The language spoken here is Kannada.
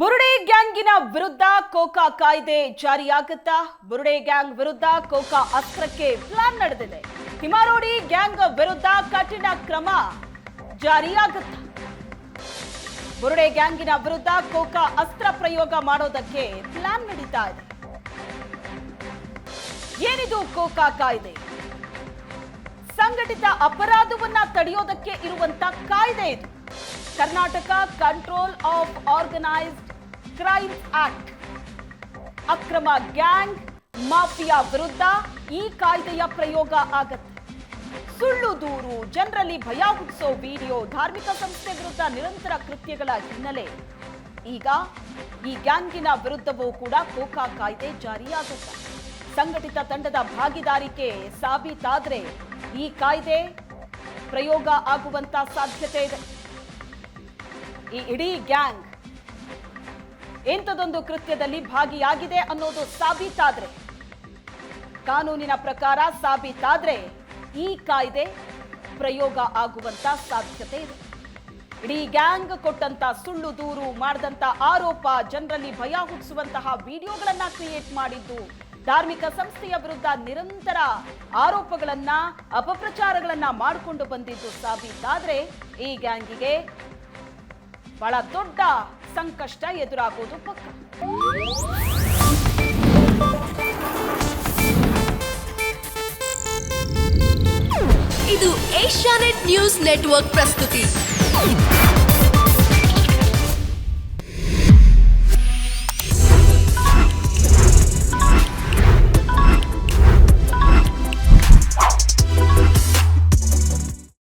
ಬುರುಡೆ ಗ್ಯಾಂಗಿನ ವಿರುದ್ಧ ಕೋಕಾ ಕಾಯ್ದೆ ಜಾರಿಯಾಗುತ್ತಾ ಬುರುಡೆ ಗ್ಯಾಂಗ್ ವಿರುದ್ಧ ಕೋಕಾ ಅಸ್ತ್ರಕ್ಕೆ ಪ್ಲಾನ್ ನಡೆದಿದೆ. ಹಿಮಾರೋಡಿ ಗ್ಯಾಂಗ್ ವಿರುದ್ಧ ಕಠಿಣ ಕ್ರಮ ಜಾರಿಯಾಗುತ್ತಾ. ಬುರುಡೆ ಗ್ಯಾಂಗಿನ ವಿರುದ್ಧ ಕೋಕಾ ಅಸ್ತ್ರ ಪ್ರಯೋಗ ಮಾಡೋದಕ್ಕೆ ಪ್ಲಾನ್ ನಡೀತಾ ಇದೆ. ಏನಿದು ಕೋಕಾ ಕಾಯ್ದೆ? ಸಂಘಟಿತ ಅಪರಾಧವನ್ನ ತಡೆಯೋದಕ್ಕೆ ಇರುವಂತ ಕಾಯ್ದೆ ಇದು. Karnataka control of organised crime act ಅಕ್ರಮ ಗ್ಯಾಂಗ್ ಮಾಫಿಯಾ ವಿರುದ್ಧ ಈ ಕಾಯ್ದೆಯ ಪ್ರಯೋಗ ಆಗತ್ತೆ. ಸುಳ್ಳು ದೂರು, ಜನರಲ್ಲಿ ಭಯ ಹುಟ್ಟಿಸೋ ವಿಡಿಯೋ ಧಾರ್ಮಿಕ ಸಂಸ್ಥೆ ವಿರುದ್ಧ ನಿರಂತರ ಕೃತ್ಯಗಳ ಹಿನ್ನೆಲೆ. ಈಗ ಈ ಗ್ಯಾಂಗಿನ ವಿರುದ್ಧವೂ ಕೂಡ ಕೋಕಾ ಕಾಯ್ದೆ ಜಾರಿಯಾಗುತ್ತೆ. ಸಂಘಟಿತ ತಂಡದ ಭಾಗಿದಾರಿಕೆ ಸಾಬೀತಾದ್ರೆ ಈ ಕಾಯ್ದೆ ಪ್ರಯೋಗ ಆಗುವಂತ ಸಾಧ್ಯತೆ ಇದೆ. ಈ ಇಡೀ ಗ್ಯಾಂಗ್ ಇಂಥದೊಂದು ಕೃತ್ಯದಲ್ಲಿ ಭಾಗಿಯಾಗಿದೆ ಅನ್ನೋದು ಸಾಬೀತಾದ್ರೆ, ಕಾನೂನಿನ ಪ್ರಕಾರ ಸಾಬೀತಾದ್ರೆ ಈ ಕಾಯ್ದೆ ಪ್ರಯೋಗ ಆಗುವಂತ ಸಾಧ್ಯತೆ ಇದೆ. ಇಡೀ ಗ್ಯಾಂಗ್ ಕೊಟ್ಟಂತ ಸುಳ್ಳು ದೂರು ಮಾಡಿದಂತ ಆರೋಪ ಜನರಲ್ಲಿ ಭಯ ಹುಟ್ಟಿಸುವಂತಹ ವಿಡಿಯೋಗಳನ್ನ ಕ್ರಿಯೇಟ್ ಮಾಡಿದ್ದು ಧಾರ್ಮಿಕ ಸಂಸ್ಥೆಯ ವಿರುದ್ಧ ನಿರಂತರ ಆರೋಪಗಳನ್ನ, ಅಪಪ್ರಚಾರಗಳನ್ನ ಮಾಡಿಕೊಂಡು ಬಂದಿದ್ದು ಸಾಬೀತಾದ್ರೆ ಈ ಗ್ಯಾಂಗಿಗೆ ಬಹಳ ದೊಡ್ಡ ಸಂಕಷ್ಟ ಎದುರಾಗೋದು ಪಕ್ಕ. ಇದು ಏಷ್ಯಾನೆಟ್ ನ್ಯೂಸ್ ನೆಟ್ವರ್ಕ್ ಪ್ರಸ್ತುತಿ.